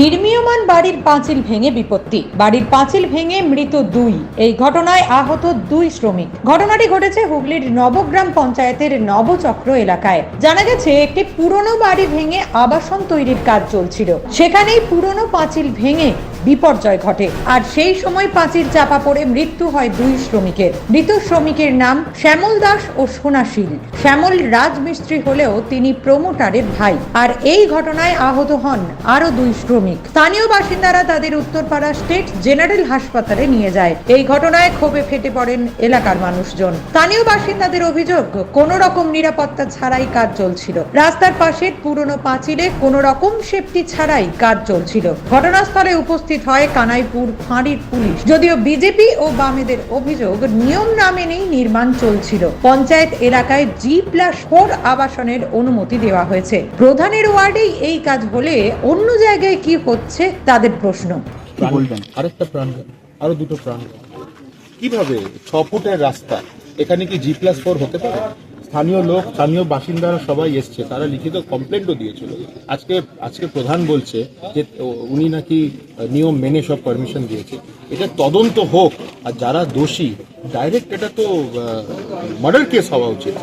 নির্মীয়মান বাড়ির পাঁচিল ভেঙে বিপত্তি। বাড়ির পাঁচিল ভেঙে মৃত দুই। এই ঘটনায় আহত দুই শ্রমিক। ঘটনাটি ঘটেছে হুগলির নবগ্রাম পঞ্চায়েতের নবচক্র এলাকায়। জানা গেছে, একটি পুরনো বাড়ি ভেঙে আবাসন তৈরির কাজ চলছিল। সেখানেই পুরনো পাঁচিল ভেঙে বিপর্যয় ঘটে। আর সেই সময় পাঁচিল চাপা পড়ে মৃত্যু হয় দুই শ্রমিকের। মৃত শ্রমিকের নাম শ্যামল দাস ও সোনাশীল শ্যামল রাজমিস্ত্রি হলেও তিনি প্রমোটারের ভাই। আর এই ঘটনায় আহত হন আরও দুই শ্রমিক। স্থানীয় বাসিন্দারা তাদের উত্তরপাড়া স্টেট জেনারেল হাসপাতালে নিয়ে যায়। এই ঘটনায় ক্ষোভে ফেটে পড়েন এলাকার মানুষজন। স্থানীয় বাসিন্দাদের অভিযোগ, কোন রকম নিরাপত্তা ছাড়াই কাজ চলছিল। রাস্তার পাশের পুরনো পাঁচিলে কোন রকম সেফটি ছাড়াই কাজ চলছিল। ঘটনাস্থলে উপস্থিত হয় কানাইপুর ফাঁড়ির পুলিশ। যদিও বিজেপি ও বামেদের অভিযোগ নিয়ম না মেনেই নির্মাণ চলছিল। পঞ্চায়েত এলাকায় জি প্লাস ফোর আবাসনের অনুমতি দেওয়া হয়েছে। প্রধানের ওয়ার্ডেই এই কাজ হলে অন্য জায়গায় কি হচ্ছে তাদের প্রশ্ন। কি বলবেন? আরেকটা প্রাণ আরও দুটো প্রাণ কীভাবে ছ ফুটের রাস্তা এখানে কি জি প্লাস ফোর হতে পারে? স্থানীয় লোক, স্থানীয় বাসিন্দারা সবাই এসছে। তারা লিখিত কমপ্লেন্টও দিয়েছিল। আজকে আজকে প্রধান বলছে যে উনি নাকি নিয়ম মেনে সব পারমিশন দিয়েছে। এটা তদন্ত হোক, আর যারা দোষী ডাইরেক্ট এটা তো মার্ডার কেস হওয়া উচিত।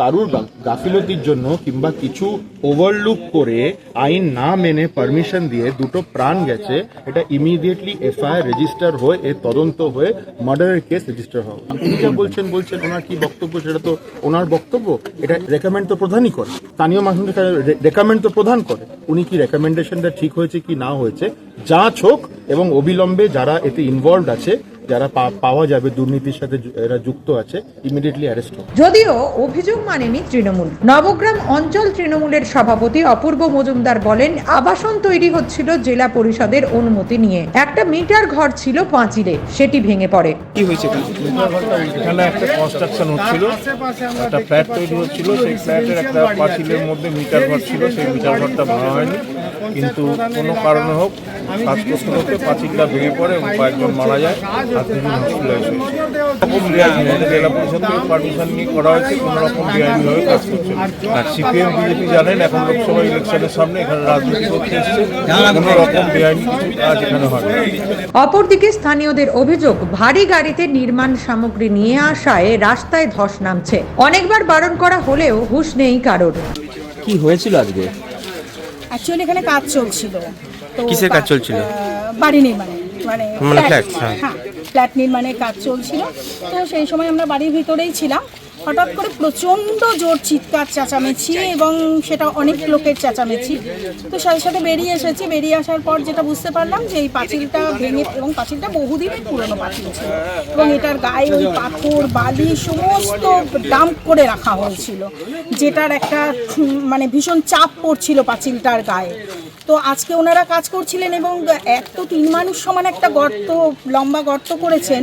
কারুর গাফিলতির জন্য কিংবা কিছু ওভারলুক করে আইন না মেনে পারমিশন দিয়ে দুটো প্রাণ গেছে, এটা ইমিডিয়েটলি এফআইআর রেজিস্টার হয়ে এর তদন্ত হয়ে মার্ডারের কেস রেজিস্টার হওয়া। উনি যা বলছেন বলছেন, ওনার কি বক্তব্য, সেটা তো ওনার বক্তব্য, এটা রেকমেন্ড তো প্রধানই করে। স্থানীয় মানুষ রেকমেন্ড তো প্রধান করে। উনি কি রেকমেন্ডেশনটা ঠিক হয়েছে কি না হয়েছে যা হোক, এবং অবিলম্বে যারা এতে ইনভলভ আছে যারা পা- পাওয়া যাবে দুর্নীতির সাথে এরা যুক্ত আছে ইমিডিয়েটলি অ্যারেস্ট হোক। যদিও অভিযোগ মানেনি তৃণমূল। নবগ্রাম অঞ্চল তৃণমূলের সভাপতি অপূর্ব মজুমদার বলেন আবাসন তৈরি হচ্ছিল জেলা পরিষদের অনুমতি নিয়ে। একটা মিটার ঘর ছিল পাঁচিলে সেটি ভেঙে পড়ে। কি হয়েছে এখানে? এখানে একটা কনস্ট্রাকশন হচ্ছিল একটা ফ্ল্যাট তৈরি হচ্ছিল সেই ফ্ল্যাটের একটা পাঁচিলের মধ্যে মিটার ঘর ছিল সেই মিটার ঘরটা ভাঙা হয়নি। কিন্তু কোনো কারণে হোক কাজ করতে করতে পাঁচিলটা ভেঙে পড়ে এবং কয়েকজন মারা যায়। আর দুজন হসপিটালাইজ হয়েছে রকম বেআইনি জেলা পরিষদ থেকে পারমিশন নিয়ে করা হয়েছে কোনো রকম বেআইনিভাবে কাজ করছে আর সিপিএম বিজেপি জানেন এখন লোকসভা ইলেকশনের সামনে এখানে রাজনীতি করতে এসছে। কোনো রকম বেআইনি কিছু কাজ এখানে হয় অপরদিকে স্থানীয়দের অভিযোগ ভারী গাড়িতে নির্মাণ সামগ্রী নিয়ে আসায় রাস্তায় ধস নামছে। অনেকবার বারণ করা হলেও হুঁশ নেই কারোর। কি হয়েছিল আজকে? অ্যাকচুয়ালি এখানে কাজ চলছিল। কিসের কাজ চলছিল? বাড়ি নির্মাণে মানে মানে ফ্ল্যাট হ্যাঁ। ফ্ল্যাট নির্মাণের কাজ চলছিল। তো সেই সময় আমরা বাড়ির ভিতরেই ছিলাম। হঠাৎ করে প্রচণ্ড জোর চিৎকার, চেঁচামেচি এবং সেটা অনেক লোকের চেঁচামেচি। তো সাথে সাথে বেরিয়ে এসেছি। বেরিয়ে আসার পর যেটা বুঝতে পারলাম যে এই পাঁচিলটা ভেঙে এবং পাঁচিলটা বহুদিনের পুরনো পাঁচিল ছিল এবং এটার গায়ে ওই পাথর, বালি সমস্ত ডাম্প করে রাখা হয়েছিল। যেটার একটা মানে ভীষণ চাপ পড়ছিল পাঁচিলটার গায়ে। তো আজকে ওনারা কাজ করছিলেন এবং এক তো তিন মানুষ সমান একটা গর্ত, লম্বা গর্ত করেছেন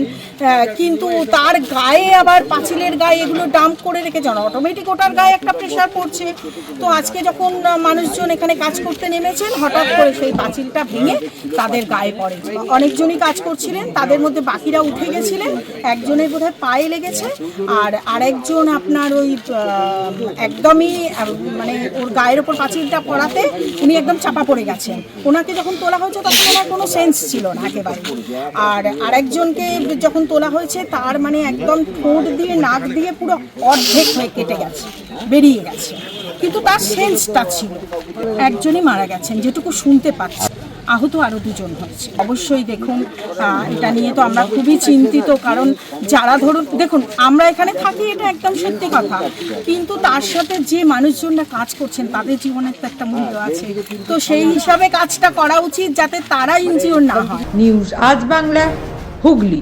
কিন্তু তার গায়ে আবার পাঁচিলের গায়ে এগুলো ডাম্প করে রেখেছেন অটোমেটিক ওটার গায়ে একটা প্রেশার পড়ছে। তো আজকে যখন মানুষজন এখানে কাজ করতে নেমেছেন, হঠাৎ করে সেই পাঁচিলটা ভেঙে তাদের গায়ে পড়ে। অনেকজনই কাজ করছিলেন, তাদের মধ্যে বাকিরা উঠে গেছিলেন, একজনের বোধহয় পায়ে লেগেছে, আর আরেকজন আপনার ওই একদমই মানে ওর গায়ের ওপর পাঁচিলটা পড়াতে উনি একদম চাপা পড়ে গেছেন। ওনাকে যখন তোলা হয়েছে, তখন ওনার কোনো সেন্স ছিল না একেবারে। আর আরেকজনকে যখন তোলা হয়েছে, তার মানে একদম ঠোঁট দিয়ে, নাক দিয়ে পুরো অর্ধেক হয়ে কেটে গেছে, বেরিয়ে গেছে। কিন্তু তার সেন্সটা ছিল। একজনই মারা গেছেন, যেটুকু শুনতে পাচ্ছি। আহত আরও দুজন হয়েছে। অবশ্যই দেখুন এটা নিয়ে তো আমরা খুবই চিন্তিত, কারণ যারা ধরুন, দেখুন, আমরা এখানে থাকি, এটা একদম সত্যি কথা। কিন্তু তার সাথে যে মানুষজনরা কাজ করছেন, তাদের জীবনের তো একটা মূল্য আছে। তো সেই হিসাবে কাজটা করা উচিত, যাতে তারা ইনজিওর না হয়। নিউজ আজ বাংলা, হুগলি।